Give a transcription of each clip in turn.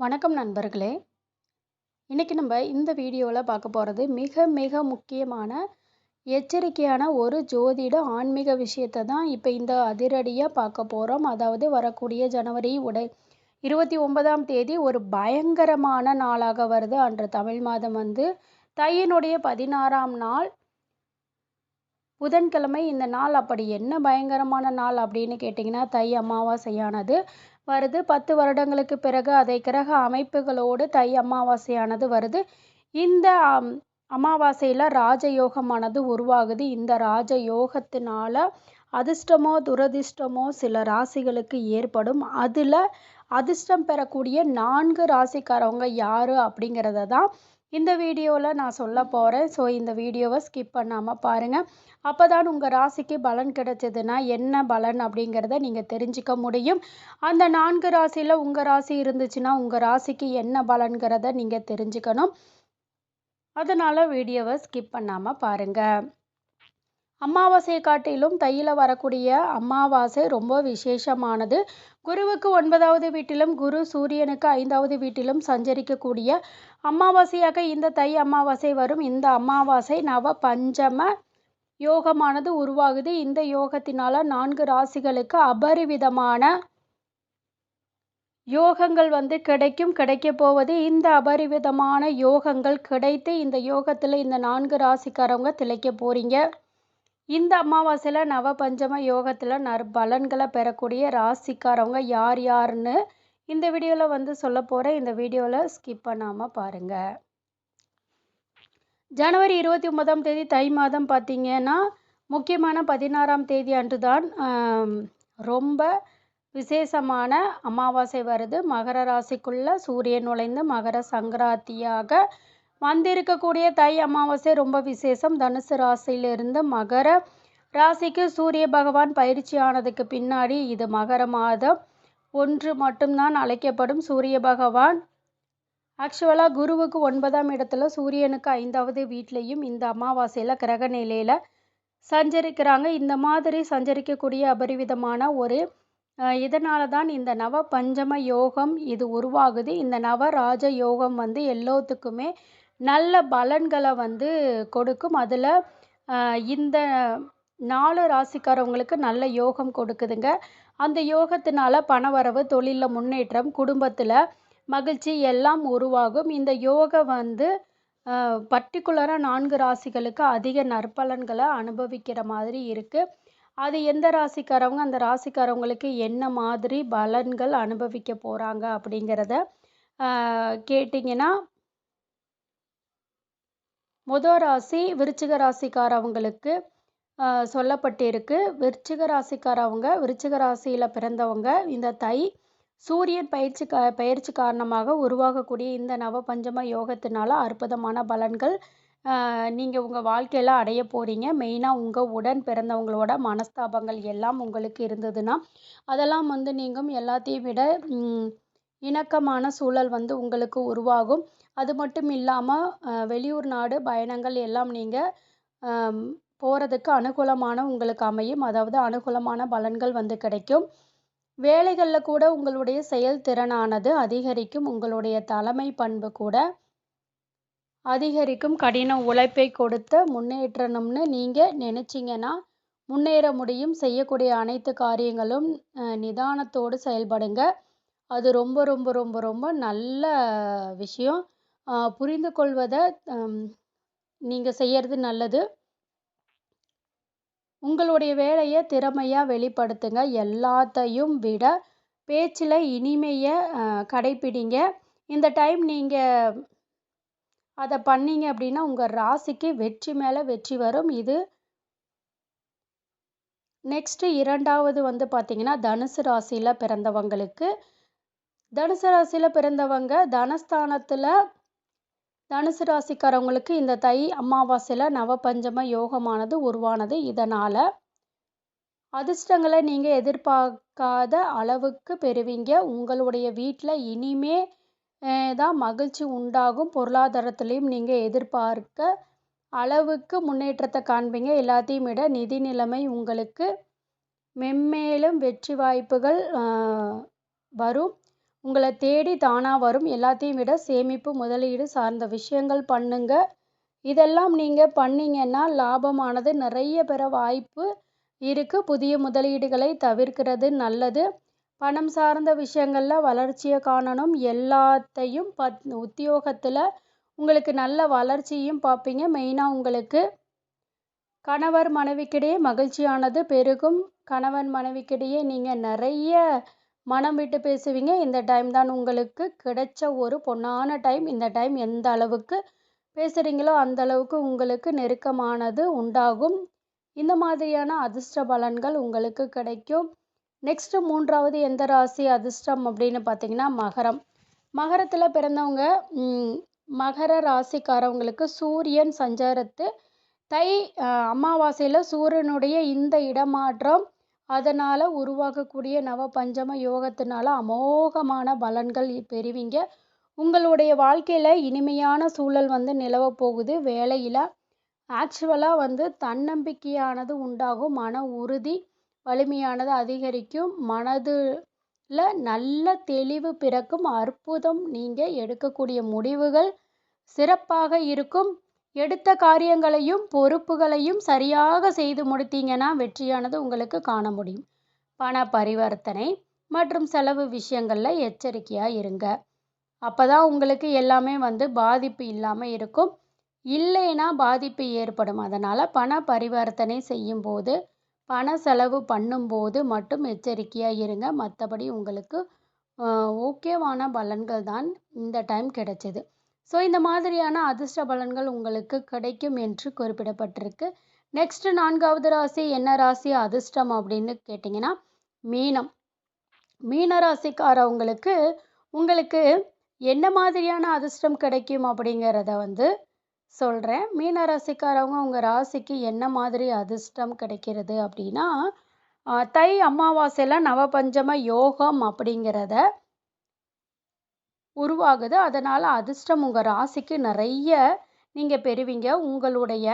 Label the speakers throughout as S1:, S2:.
S1: வணக்கம் நண்பர்களே. இன்றைக்கி நம்ம இந்த வீடியோவில் பார்க்க போகிறது மிக மிக முக்கியமான எச்சரிக்கையான ஒரு ஜோதிட ஆன்மீக விஷயத்தை தான் இப்போ இந்த அதிரடியாக பார்க்க போகிறோம் அதாவது வரக்கூடிய ஜனவரி உடை இருபத்தி ஒன்பதாம் தேதி ஒரு பயங்கரமான நாளாக வருது. அன்று தமிழ் மாதம் வந்து தையினுடைய பதினாறாம் நாள். புதன்கிழமை இந்த நாள் அப்படி என்ன பயங்கரமான நாள் அப்படின்னு கேட்டிங்கன்னா தை அமாவாசையானது. வருது. பத்து வருடங்களுக்கு பிறகு அதை கிரக அமைப்புகளோடு தை அமாவாசையானது வருது. இந்த அமாவாசையில் ராஜயோகமானது உருவாகுது. இந்த ராஜயோகத்தினால அதிர்ஷ்டமோ துரதிர்ஷ்டமோ சில ராசிகளுக்கு ஏற்படும். அதில் அதிர்ஷ்டம் பெறக்கூடிய நான்கு ராசிக்காரவங்க யார் அப்படிங்கிறத தான் இந்த வீடியோவில் நான் சொல்ல போகிறேன் ஸோ இந்த வீடியோவை ஸ்கிப் பண்ணாமல் பாருங்கள் அப்போ தான் உங்கள் ராசிக்கு பலன் கிடைச்சதுன்னா என்ன பலன் அப்படிங்கிறத நீங்கள் தெரிஞ்சுக்க முடியும். அந்த நான்கு ராசியில் உங்கள் ராசி இருந்துச்சுன்னா உங்கள் ராசிக்கு என்ன பலன்கிறத நீங்கள் தெரிஞ்சுக்கணும். அதனால் வீடியோவை ஸ்கிப் பண்ணாமல் பாருங்கள் அமாவாசையை காட்டிலும் தையில் வரக்கூடிய அமாவாசை ரொம்ப விசேஷமானது. குருவுக்கு ஒன்பதாவது வீட்டிலும் குரு சூரியனுக்கு ஐந்தாவது வீட்டிலும் சஞ்சரிக்கக்கூடிய அமாவாசையாக இந்த தை அமாவாசை வரும். இந்த அமாவாசை நவ பஞ்சம யோகமானது உருவாகுது. இந்த யோகத்தினால நான்கு ராசிகளுக்கு அபரிவிதமான யோகங்கள் வந்து கிடைக்கும் கிடைக்க போவது. இந்த அபரிவிதமான யோகங்கள் கிடைத்து இந்த யோகத்தில் இந்த நான்கு ராசிக்காரவங்க திளைக்க போகிறீங்க இந்த அமாவாசையில் நவபஞ்சம யோகத்தில் நற்பலன்களை பெறக்கூடிய ராசிக்காரவங்க யார் யாருன்னு இந்த வீடியோவில் வந்து சொல்ல போகிறேன் இந்த வீடியோவில் ஸ்கிப் பண்ணாமல் பாருங்கள் ஜனவரி இருபத்தி ஒன்பதாம் தேதி தை மாதம் பார்த்திங்கன்னா முக்கியமான பதினாறாம் தேதி அன்று தான் ரொம்ப விசேஷமான அமாவாசை வருது. மகர ராசிக்குள்ளே சூரியன் நுழைந்து மகர சங்கராந்தியாக வந்திருக்கக்கூடிய தை அமாவாசை ரொம்ப விசேஷம். தனுசு ராசியிலிருந்து மகர ராசிக்கு சூரிய பகவான் பயிற்சி ஆனதுக்கு பின்னாடி இது மகர மாதம். ஒன்று மட்டும்தான் அழைக்கப்படும். சூரிய பகவான் ஆக்சுவலாக குருவுக்கு ஒன்பதாம் இடத்துல சூரியனுக்கு ஐந்தாவது வீட்லேயும் இந்த அமாவாசையில் கிரக நிலையில் சஞ்சரிக்கிறாங்க. இந்த மாதிரி சஞ்சரிக்கக்கூடிய அபரிவிதமான ஒரு இதனால தான் இந்த நவ பஞ்சம யோகம் இது உருவாகுது. இந்த நவ ராஜ யோகம் வந்து எல்லோத்துக்குமே நல்ல பலன்களை வந்து கொடுக்கும். அதில் இந்த நாலு ராசிக்காரவங்களுக்கு நல்ல யோகம் கொடுக்குதுங்க. அந்த யோகத்தினால பணவரவு தொழிலில் முன்னேற்றம் குடும்பத்தில் மகிழ்ச்சி எல்லாம் உருவாகும். இந்த யோகம் வந்து பர்டிகுலராக நான்கு ராசிகளுக்கு அதிக நற்பலன்களை அனுபவிக்கிற மாதிரி இருக்குது அது எந்த ராசிக்காரவங்க அந்த ராசிக்காரவங்களுக்கு என்ன மாதிரி பலன்கள் அனுபவிக்க போகிறாங்க அப்படிங்கிறத கேட்டிங்கன்னா முதல் ராசி விருச்சிக ராசிக்காரவங்களுக்கு சொல்லப்பட்டிருக்கு. விருச்சிக ராசிக்காரவங்க விருச்சிக ராசியில் பிறந்தவங்க இந்த தை சூரியன் பயிற்சி க பயிற்சி காரணமாக உருவாகக்கூடிய இந்த நவபஞ்சம யோகத்தினால அற்புதமான பலன்கள் நீங்கள் உங்கள் வாழ்க்கையில் அடைய போகிறீங்க மெயினாக உங்கள் உடன் பிறந்தவங்களோட மனஸ்தாபங்கள் எல்லாம் உங்களுக்கு இருந்ததுன்னா அதெல்லாம் வந்து நீங்கள் எல்லாத்தையும் விட இணக்கமான சூழல் வந்து உங்களுக்கு உருவாகும். அது மட்டும் இல்லாமல் வெளியூர் நாடு பயணங்கள் எல்லாம் நீங்கள் போகிறதுக்கு அனுகூலமான உங்களுக்கு அமையும். அதாவது அனுகூலமான பலன்கள் வந்து கிடைக்கும். வேலைகளில் கூட உங்களுடைய செயல்திறனானது அதிகரிக்கும். உங்களுடைய தலைமை பண்பு கூட அதிகரிக்கும். கடின உழைப்பை கொடுத்த முன்னேற்றணும்னு நீங்கள் நினச்சிங்கன்னா முன்னேற முடியும். செய்யக்கூடிய அனைத்து காரியங்களும் நிதானத்தோடு செயல்படுங்க. அது ரொம்ப ரொம்ப ரொம்ப ரொம்ப நல்ல விஷயம். புரிந்து கொள்வதை நீங்கள் செய்கிறது நல்லது. உங்களுடைய வேலையை திறமையாக வெளிப்படுத்துங்க. எல்லாத்தையும் விட பேச்சில் இனிமையை கடைப்பிடிங்க. இந்த டைம் நீங்கள் அதை பண்ணீங்க அப்படின்னா உங்கள் ராசிக்கு வெற்றி மேலே வெற்றி வரும். இது நெக்ஸ்ட்டு இரண்டாவது வந்து பார்த்திங்கன்னா தனுசு ராசியில் பிறந்தவங்களுக்கு தனுசு ராசியில் பிறந்தவங்க தனஸ்தானத்தில் தனுசு ராசிக்காரவங்களுக்கு இந்த தை அமாவாசையில் நவபஞ்சம யோகமானது உருவானது இதனால். அதிர்ஷ்டங்களை நீங்கள் எதிர்பார்க்காத அளவுக்கு பெறுவீங்க. உங்களுடைய வீட்டில் இனிமே தான் மகிழ்ச்சி உண்டாகும். பொருளாதாரத்துலேயும் நீங்கள் எதிர்பார்க்க அளவுக்கு முன்னேற்றத்தை காண்பீங்க. எல்லாத்தையும் விட நிதி நிலைமை உங்களுக்கு மென்மேலும் வெற்றி வாய்ப்புகள் வரும். உங்களை தேடி தானாக வரும். எல்லாத்தையும் விட சேமிப்பு முதலீடு சார்ந்த விஷயங்கள் பண்ணுங்க. இதெல்லாம் நீங்கள் பண்ணிங்கன்னா லாபமானது. நிறைய பெற வாய்ப்பு இருக்குது புதிய முதலீடுகளை தவிர்க்கிறது நல்லது. பணம் சார்ந்த விஷயங்களில் வளர்ச்சியை காணணும். எல்லாத்தையும் பத் உத்தியோகத்தில் உங்களுக்கு நல்ல வளர்ச்சியும் பார்ப்பீங்க. மெயினாக உங்களுக்கு கணவர் மனைவிக்கிடையே மகிழ்ச்சியானது பெருகும். கணவன் மனைவிக்கிடையே நீங்கள் நிறைய மனம் விட்டு பேசுவீங்க. இந்த டைம் தான் உங்களுக்கு கிடைச்ச ஒரு பொன்னான டைம். இந்த டைம் எந்த அளவுக்கு பேசுகிறீங்களோ அந்த அளவுக்கு உங்களுக்கு நெருக்கமானது உண்டாகும். இந்த மாதிரியான அதிர்ஷ்ட பலன்கள் உங்களுக்கு கிடைக்கும். நெக்ஸ்ட்டு மூன்றாவது எந்த ராசி அதிர்ஷ்டம் அப்படின்னு பார்த்தீங்கன்னா மகரம். மகரத்தில் பிறந்தவங்க மகர ராசிக்காரவங்களுக்கு சூரியன் சஞ்சாரத்து தை அமாவாசையில் சூரியனுடைய இந்த இடமாற்றம் அதனால் உருவாகக்கூடிய நவ பஞ்சம யோகத்தினால அமோகமான பலன்கள் பெறுவீங்க. உங்களுடைய வாழ்க்கையில் இனிமையான சூழல் வந்து நிலவ போகுது. வேலையில் ஆக்சுவலாக வந்து தன்னம்பிக்கையானது உண்டாகும். மன உறுதி வலிமையானது அதிகரிக்கும். மனதில் நல்ல தெளிவு பிறக்கும். அற்புதம் நீங்கள் எடுக்கக்கூடிய முடிவுகள் சிறப்பாக இருக்கும். எடுத்த காரியங்களையும் பொறுப்புகளையும் சரியாக செய்து முடித்தீங்கன்னா வெற்றியானது உங்களுக்கு காண முடியும். பண பரிவர்த்தனை மற்றும் செலவு விஷயங்களில் எச்சரிக்கையாக இருங்க. அப்போ தான் உங்களுக்கு எல்லாமே வந்து பாதிப்பு இல்லாமல் இருக்கும். இல்லைன்னா பாதிப்பு ஏற்படும். அதனால் பண பரிவர்த்தனை செய்யும்போது பண செலவு பண்ணும்போது மட்டும் எச்சரிக்கையாக இருங்க. மற்றபடி உங்களுக்கு ஓகேவான பலன்கள் தான் இந்த டைம் கிடைச்சிது. ஸோ இந்த மாதிரியான அதிர்ஷ்ட பலன்கள் உங்களுக்கு கிடைக்கும் என்று குறிப்பிடப்பட்டிருக்கு. நெக்ஸ்ட் நான்காவது ராசி என்ன ராசி அதிர்ஷ்டம் அப்படின்னு கேட்டிங்கன்னா மீனம். மீன ராசிக்காரவங்களுக்கு உங்களுக்கு என்ன மாதிரியான அதிர்ஷ்டம் கிடைக்கும் அப்படிங்கிறத வந்து சொல்கிறேன் மீன ராசிக்காரவங்க உங்கள் ராசிக்கு என்ன மாதிரி அதிர்ஷ்டம் கிடைக்கிறது அப்படின்னா தை அமாவாசையில் நவபஞ்சம யோகம் அப்படிங்கிறத உருவாகுது. அதனால் அதிர்ஷ்டம் உங்கள் ராசிக்கு நிறைய நீங்கள் பெறுவீங்க. உங்களுடைய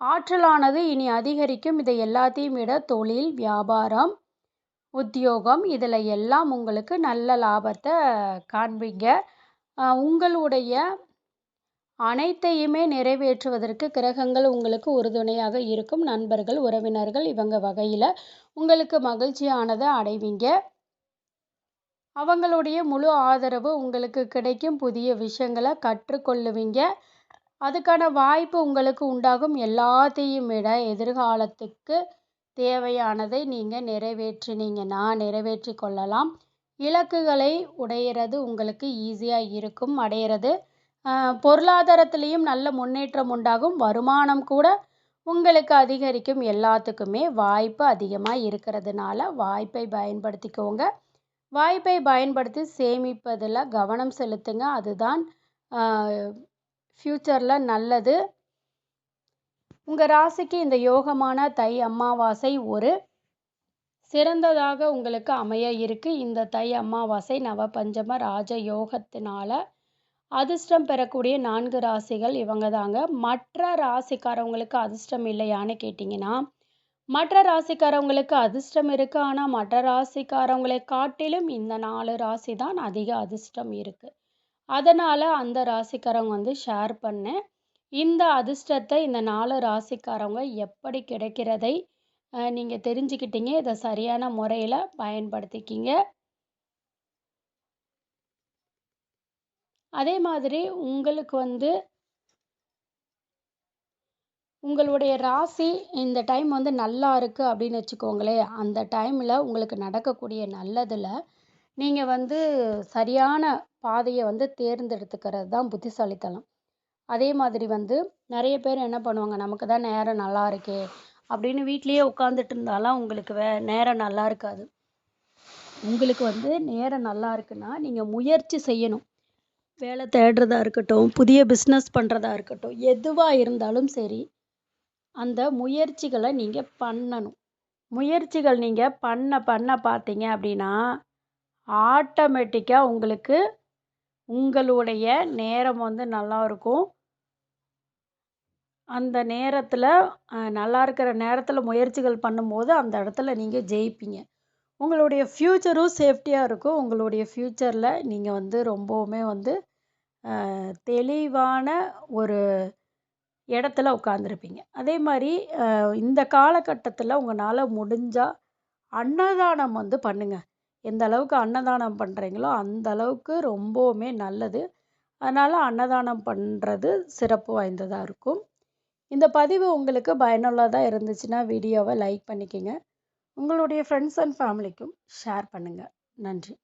S1: ஆற்றலானது இனி அதிகரிக்கும். இதை எல்லாத்தையும் விட தொழில் வியாபாரம் உத்தியோகம் இதில் எல்லாம் உங்களுக்கு நல்ல லாபத்தை காண்பீங்க. உங்களுடைய அனைத்தையுமே நிறைவேற்றுவதற்கு கிரகங்கள் உங்களுக்கு உறுதுணையாக இருக்கும். நண்பர்கள் உறவினர்கள் இவங்க வகையில் உங்களுக்கு மகிழ்ச்சியானதை அடைவீங்க. அவங்களுடைய முழு ஆதரவு உங்களுக்கு கிடைக்கும். புதிய விஷயங்களை கற்றுக்கொள்ளுவீங்க. அதுக்கான வாய்ப்பு உங்களுக்கு உண்டாகும். எல்லாத்தையும் விட எதிர்காலத்துக்கு தேவையானதை நீங்கள் நிறைவேற்றினீங்கன்னா நிறைவேற்றி கொள்ளலாம். இலக்குகளை உடையிறது உங்களுக்கு ஈஸியாக இருக்கும். அடையிறது பொருளாதாரத்திலையும் நல்ல முன்னேற்றம் உண்டாகும். வருமானம் கூட உங்களுக்கு அதிகரிக்கும். எல்லாத்துக்குமே வாய்ப்பு அதிகமாக இருக்கிறதுனால வாய்ப்பை பயன்படுத்திக்கோங்க. வாய்ப்பை பயன்படுத்தி சேமிப்பதில் கவனம் செலுத்துங்க. அதுதான் ஃப்யூச்சரில் நல்லது. உங்கள் ராசிக்கு இந்த யோகமான தை அமாவாசை ஒரு சிறந்ததாக உங்களுக்கு அமைய இருக்கு. இந்த தை அமாவாசை நவபஞ்சம ராஜ யோகத்தினால அதிர்ஷ்டம் பெறக்கூடிய நான்கு ராசிகள் இவங்க தாங்க. மற்ற ராசிக்காரவங்களுக்கு அதிர்ஷ்டம் இல்லையான்னு கேட்டிங்கன்னா மற்ற ராசிக்காரவங்களுக்கு அதிர்ஷ்டம் இருக்குது ஆனால் மற்ற ராசிக்காரவங்களை காட்டிலும் இந்த நாலு ராசி தான் அதிக அதிர்ஷ்டம் இருக்குது அதனால் அந்த ராசிக்காரவங்க வந்து ஷேர் பண்ணேன் இந்த அதிர்ஷ்டத்தை இந்த நாலு ராசிக்காரவங்க எப்படி கிடைக்கிறதை நீங்கள் தெரிஞ்சுக்கிட்டீங்க. இதை சரியான முறையில் பயன்படுத்திக்கிங்க. அதே மாதிரி உங்களுக்கு வந்து உங்களுடைய ராசி இந்த டைம் வந்து நல்லா இருக்குது அப்படின்னு வச்சுக்கோங்களேன். அந்த டைமில் உங்களுக்கு நடக்கக்கூடிய நல்லதில் நீங்கள் வந்து சரியான பாதையை வந்து தேர்ந்தெடுத்துக்கிறது தான் புத்திசாலித்தனம். அதே மாதிரி வந்து நிறைய பேர் என்ன பண்ணுவாங்க நமக்கு தான் நேரம் நல்லா இருக்கே அப்படின்னு வீட்லேயே உட்காந்துட்டு இருந்தாலும் உங்களுக்கு வே நேரம் நல்லா இருக்காது. உங்களுக்கு வந்து நேரம் நல்லா இருக்குன்னா நீங்கள் முயற்சி செய்யணும். வேலை தேடுறதா இருக்கட்டும் புதிய பிஸ்னஸ் பண்ணுறதா இருக்கட்டும் எதுவாக இருந்தாலும் சரி அந்த முயற்சிகளை நீங்கள் பண்ணணும். முயற்சிகள் நீங்கள் பண்ண பண்ண பார்த்தீங்க அப்படின்னா ஆட்டோமேட்டிக்காக உங்களுக்கு உங்களுடைய நேரம் வந்து நல்லா இருக்கும். அந்த நேரத்தில் நல்லா இருக்கிற நேரத்தில் முயற்சிகள் பண்ணும்போது அந்த இடத்துல நீங்கள் ஜெயிப்பீங்க. உங்களுடைய ஃப்யூச்சரும் சேஃப்டியாக இருக்கும். உங்களுடைய ஃப்யூச்சரில் நீங்கள் வந்து ரொம்பவுமே வந்து தெளிவான ஒரு இடத்துல உட்காந்துருப்பீங்க அதே மாதிரி இந்த காலகட்டத்தில் உங்களால் முடிஞ்சால் அன்னதானம் வந்து பண்ணுங்கள் எந்த அளவுக்கு அன்னதானம் பண்ணுறீங்களோ அந்த அளவுக்கு ரொம்பவுமே நல்லது. அதனால் அன்னதானம் பண்ணுறது சிறப்பு வாய்ந்ததாக இருக்கும். இந்த பதிவு உங்களுக்கு பயனுள்ளதாக இருந்துச்சுன்னா வீடியோவை லைக் பண்ணிக்கோங்க. உங்களுடைய ஃப்ரெண்ட்ஸ் அண்ட் ஃபேமிலிக்கும் ஷேர் பண்ணுங்கள் நன்றி.